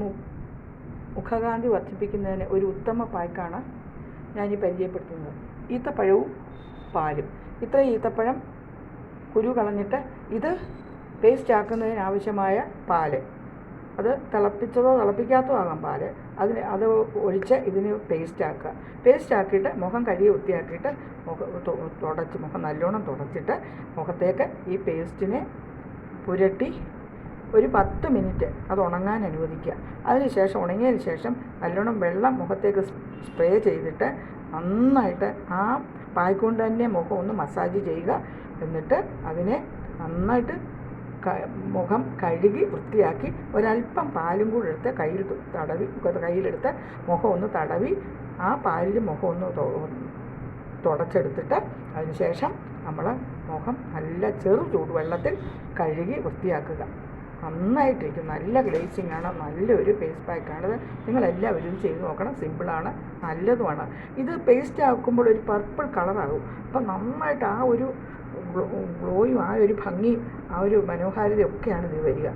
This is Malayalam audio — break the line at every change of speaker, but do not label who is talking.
മുഖകാന്തി വർദ്ധിപ്പിക്കുന്നതിന് ഒരു ഉത്തമ പായ്ക്കാണ് ഞാനീ പരിചയപ്പെടുത്തുന്നത്. ഈത്തപ്പഴവും പാലും. ഇത്രയും ഈത്തപ്പഴം കുരു കളഞ്ഞിട്ട് ഇത് പേസ്റ്റ് ആക്കുന്നതിന് ആവശ്യമായ പാൽ. അത് തിളപ്പിച്ചതോ തിളപ്പിക്കാത്തതോ ആകാം പാൽ. അതിന് അത് ഒഴിച്ച് ഇതിന് പേസ്റ്റ് ആക്കുക. പേസ്റ്റ് ആക്കിയിട്ട് മുഖം കഴുകി വൃത്തിയാക്കിയിട്ട് മുഖം തുടച്ച് മുഖം നല്ലോണം തുടച്ചിട്ട് മുഖത്തേക്ക് ഈ പേസ്റ്റിനെ പുരട്ടി ഒരു പത്ത് മിനിറ്റ് അത് ഉണങ്ങാൻ അനുവദിക്കുക. അതിനുശേഷം ഉണങ്ങിയതിന് ശേഷം നല്ലോണം വെള്ളം മുഖത്തേക്ക് സ്പ്രേ ചെയ്തിട്ട് നന്നായിട്ട് ആ പായ്ക്കൊണ്ട് തന്നെ മുഖം ഒന്ന് മസാജ് ചെയ്യുക. എന്നിട്ട് അതിനെ നന്നായിട്ട് മുഖം കഴുകി വൃത്തിയാക്കി ഒരല്പം പാലും കൂടെ എടുത്ത് കയ്യിൽ തടവി കയ്യിലെടുത്ത് മുഖം ഒന്ന് തടവി ആ പാലിൽ മുഖം ഒന്ന് തുടച്ചെടുത്തിട്ട് അതിന് ശേഷം നമ്മൾ മുഖം നല്ല ചെറു ചൂടുവെള്ളത്തിൽ കഴുകി വൃത്തിയാക്കുക. നന്നായിട്ടിരിക്കും. നല്ല ഗ്ലേസിംഗ് ആണ്. നല്ലൊരു ഫേസ് പാക്കാണ് നിങ്ങളെല്ലാവരും ചെയ്ത് നോക്കണം. സിമ്പിളാണ് നല്ലതുമാണ്. ഇത് പേസ്റ്റ് ആക്കുമ്പോൾ ഒരു പർപ്പിൾ കളറാകും അപ്പം നന്നായിട്ട് ആ ഒരു ഗ്ലോയും ആ ഒരു ഭംഗിയും ആ ഒരു മനോഹാരിതയും ഒക്കെയാണ് ഇത് വരിക.